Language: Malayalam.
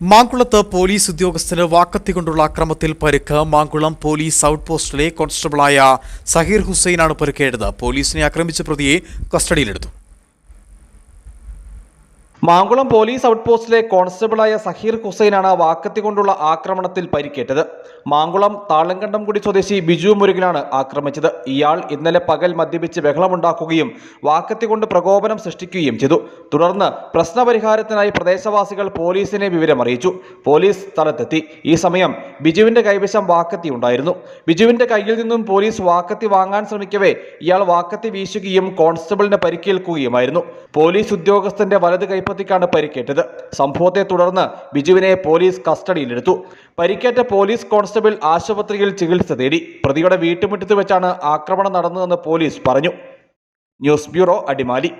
മാങ്കുളത്ത് പോലീസ് ഉദ്യോഗസ്ഥന് വാക്കത്തി കൊണ്ടുള്ള അക്രമത്തിൽ പരുക്ക്. മാങ്കുളം പോലീസ് ഔട്ട് പോസ്റ്റിലെ കോൺസ്റ്റബിളായ സഹീർ ഹുസൈനാണ് പരുക്കേണ്ടത് പോലീസിനെ ആക്രമിച്ച പ്രതിയെ കസ്റ്റഡിയിലെടുത്തു. മാങ്കുളം പോലീസ് ഔട്ട് പോസ്റ്റിലെ കോൺസ്റ്റബിളായ സഹീർ ഹുസൈനാണ് വാക്കത്തി കൊണ്ടുള്ള ആക്രമണത്തിൽ പരിക്കേറ്റത്. മാങ്കുളം താളങ്കണ്ടംകുടി സ്വദേശി ബിജു മുരുകനാണ് ആക്രമിച്ചത്. ഇയാൾ ഇന്നലെ പകൽ മദ്യപിച്ച് ബഹളമുണ്ടാക്കുകയും വാക്കത്തി കൊണ്ട് പ്രകോപനം സൃഷ്ടിക്കുകയും ചെയ്തു. തുടർന്ന് പ്രശ്നപരിഹാരത്തിനായി പ്രദേശവാസികൾ പോലീസിനെ വിവരമറിയിച്ചു. പോലീസ് സ്ഥലത്തെത്തി. ഈ സമയം ബിജുവിന്റെ കൈവശം വാക്കത്തി ഉണ്ടായിരുന്നു. ബിജുവിന്റെ കയ്യിൽ നിന്നും പോലീസ് വാക്കത്തി വാങ്ങാൻ ശ്രമിക്കവേ ഇയാൾ വാക്കത്തി വീശുകയും കോൺസ്റ്റബിളിന് പരിക്കേൽക്കുകയുമായിരുന്നു. പോലീസ് ഉദ്യോഗസ്ഥന്റെ വലത് കൈപ്പത്തിക്കാണ് പരിക്കേറ്റത്. സംഭവത്തെ തുടർന്ന് ബിജുവിനെ പോലീസ് കസ്റ്റഡിയിലെടുത്തു. പരിക്കേറ്റ പോലീസ് കോൺസ്റ്റബിൾ ആശുപത്രിയിൽ ചികിത്സ തേടി. പ്രതിയുടെ വീട്ടുമുറ്റത്ത് വെച്ചാണ് ആക്രമണം നടന്നതെന്ന് പോലീസ് പറഞ്ഞു. News bureau Adimali.